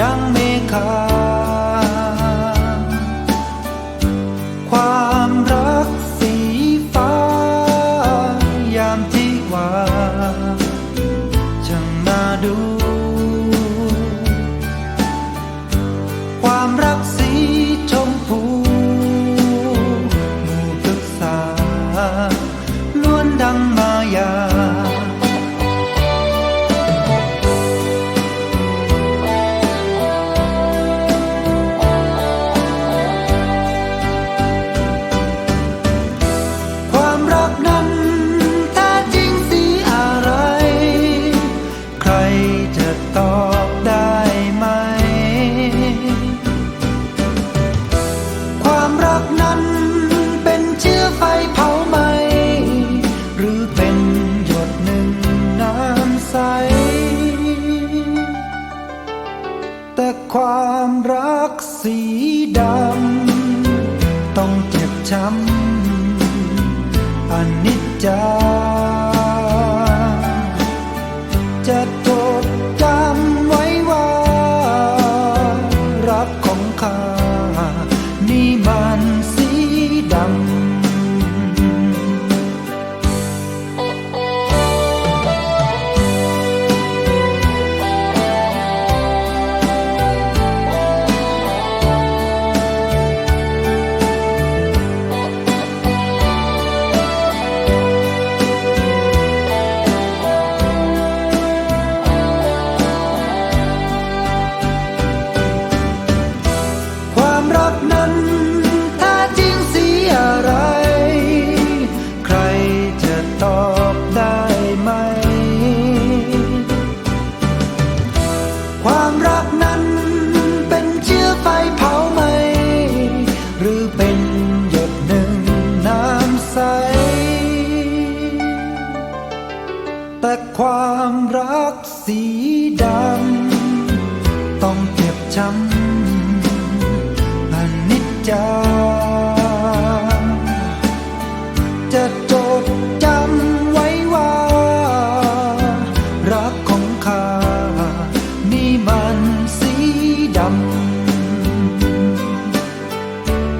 ดังเมฆา ความรักสีดำ ต้องเจ็บช้ำอนิจจา เป็นหยดหนึ่งน้ำใส แต่ความรักสีดำต้องเจ็บช้ำอนิจจา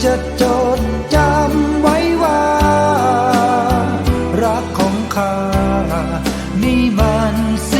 จะจดจำไว้ว่า รักของข้านี่มันสิ